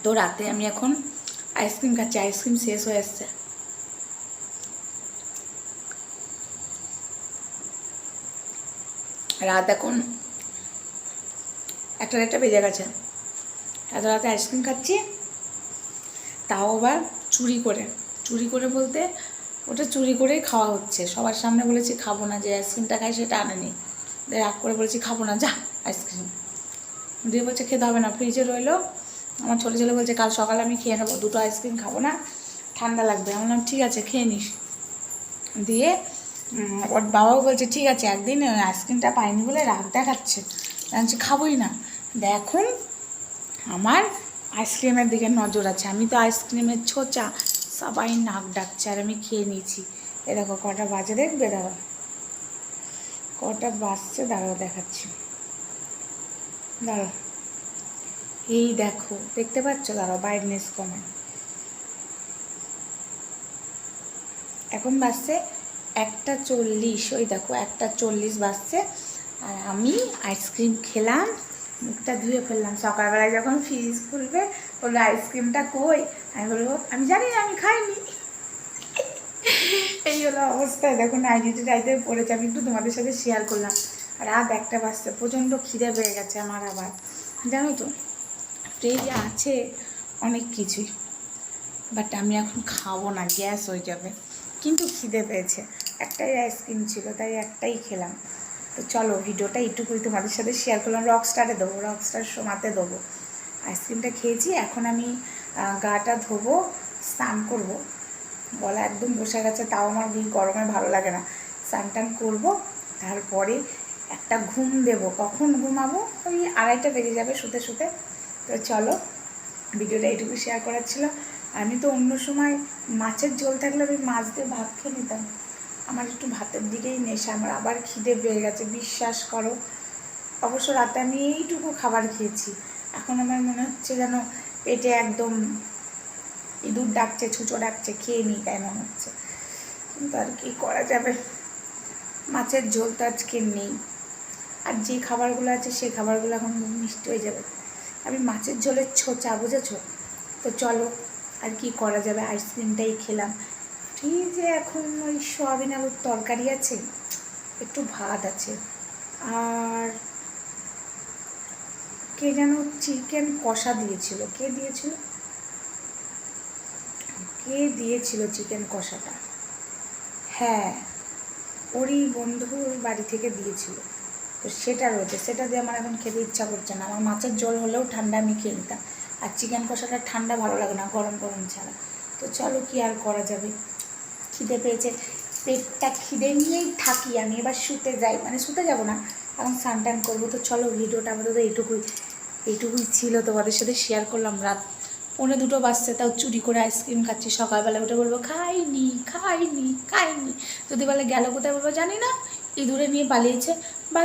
এত রাতে আমি এখন আইসক্রিম খাচ্ছি, আইসক্রিম শেষ হয়ে এসছে রাত এখন একটা একটা বেজে গেছে। এত রাতে আইসক্রিম খাচ্ছি, তাও আবার চুরি করে। চুরি করে বলতে ওটা চুরি করেই খাওয়া হচ্ছে। সবার সামনে বলেছি, খাব না, যে আইসক্রিমটা খাই সেটা আনেনি। রাগ করে বলেছি, খাব না, যা, আইসক্রিম। দিয়ে বলছে, খেতে হবে না, ফ্রিজে রইল আমার ছোটো ছেলে বলছে, কাল সকালে আমি খেয়ে নেব, দুটো আইসক্রিম খাব না, ঠান্ডা লাগবে। আমি বললাম, ঠিক আছে, খেয়ে নিস। দিয়ে ওর বাবাও বলছে, ঠিক আছে, একদিন আইসক্রিমটা পাইনি বলে রাগ দেখাচ্ছে। বলছি, খাবোই না। দেখুন আমার আইসক্রিমের দিকে নজর আছে। আমি তো আইসক্রিমের ছোচা, সবাই নাক ডাকছে, আর আমি খেয়ে নিয়েছি। এ দেখো, কটা বাজে দেখবে, দাঁড়াও। কটা বাজছে, দাঁড়াও, দেখাচ্ছি। দাঁড়াও। এই দেখো, দেখতে পাচ্ছ? দাঁড়াও ব্রাইটনেস কমে এখন বাজছে একটা চল্লিশ, ওই দেখো, একটা চল্লিশ বাজছে। আর আমি আইসক্রিম খেলাম, মুখটা ধুয়ে ফেললাম। সকালবেলায় যখন ফ্রিজ খুলবে, বলল, আইসক্রিমটা কই? আমি বলব, আমি জানি না, আমি খাইনি। এই হলো অবস্থায় দেখো নাইটি টাইতে পড়েছে। আমি একটু তোমাদের সাথে শেয়ার করলাম। রাত একটা বাজছে, প্রচণ্ড খিদে পেয়ে গেছে আমার আবার। জানো তো? ফ্রিজে আছে, অনেক কিছুই। বাট আমি এখন খাব না, গ্যাস হয়ে যাবে। কিন্তু খিদে পেয়েছে। একটাই আইসক্রিম ছিল, তাই একটাই খেলাম। তো চলো, ভিডিওটা এইটুকুই তোমাদের সাথে শেয়ার করলাম। রকস্টারে দেবো রকস্টার শোনাতে দেবো। আইসক্রিমটা খেয়েছি, এখন আমি গাটা ধোবো, স্নান করব। গলা একদম বসে গেছে, তাও আমার গরমে ভালো লাগে না। স্নান টান করব, তারপরে একটা ঘুম দেবো। কখন ঘুমাবো? ওই আড়াইটা বেজে যাবে শুতে শুতে। তো চলো, ভিডিওটা এইটুকু শেয়ার করার ছিল। আমি তো অন্য সময় মাছের ঝোল থাকলে আমি মাছ দিয়ে ভাত খেয়ে নিতাম। আমার একটু ভাতের দিকেই নেশা, আমার আবার খিদে পেয়ে গেছে, বিশ্বাস করো। অবশ্য রাতে আমি এইটুকু খাবার খেয়েছি। এখন আমার মনে হচ্ছে যেন পেটে একদম ইঁদুর ডাকছে, ছুঁচো ডাকছে, খেয়ে নিই তাই মনে হচ্ছে। কিন্তু আর কি করা যাবে? মাছের ঝোল তো আজকে নেই। আর যে খাবারগুলো আছে সেই খাবারগুলো এখন মিষ্টি হয়ে যাবে। আমি মাছের ঝোলের ছোচা বুঝেছ? তো চলো, আর কি করা যাবে? আইসক্রিমটাই খেলাম। ফ্রিজে এখন ওই সোয়াবিন আলুর তরকারি আছে, একটু ভাত আছে। আর কে যেন চিকেন কষা দিয়েছিল। কে দিয়েছিল? কে দিয়েছিল চিকেন কষাটা? হ্যাঁ ওরই বন্ধুর বাড়ি থেকে দিয়েছিল। তো সেটা রয়েছে। সেটা দিয়ে আমার এখন খেতে ইচ্ছা করছে না। আমার মাছের জল হলেও ঠান্ডা আমি খেয়ে নিতাম। আর চিকেন কষাটা ঠান্ডা ভালো লাগে না, গরম গরম ছাড়া। তো চলো কি আর করা যাবে? খিদে পেয়েছে। পেটটা খিদে নিয়েই থাকি আমি, এবার শুতে যাই। মানে শুতে যাব না, এখন স্নান টান করব। তো চলো ভিডিওটা আমাদের তো এইটুকুই এইটুকুই ছিল তোমাদের সাথে শেয়ার করলাম রাত পৌনে দুটো বাজছে, তাও চুরি করে আইসক্রিম খাচ্ছি। সকালবেলা উঠে বলব, খাইনি খাইনি খাইনি। যদি বলে গেল কোথায় বলব জানি না, ইঁদুরে নিয়ে পালিয়েছে। বা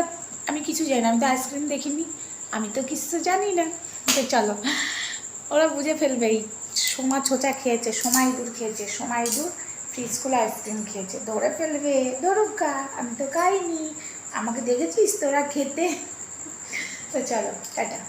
আমি কিছু জানি না, আমি তো আইসক্রিম দেখিনি, আমি তো কিছু জানি না। যে চলো, ওরা বুঝে ফেলবে, এই সোমা ছোচা খেয়েছে, সোমাই দূর খেয়েছে, সোমাই দূর ফ্রিজ খুলে আইসক্রিম খেয়েছে। ধরে ফেলবে, ধরুক গা, আমি তো খাইনি, আমাকে দেখেছিস তোরা খেতে? তো চলো, টাটা।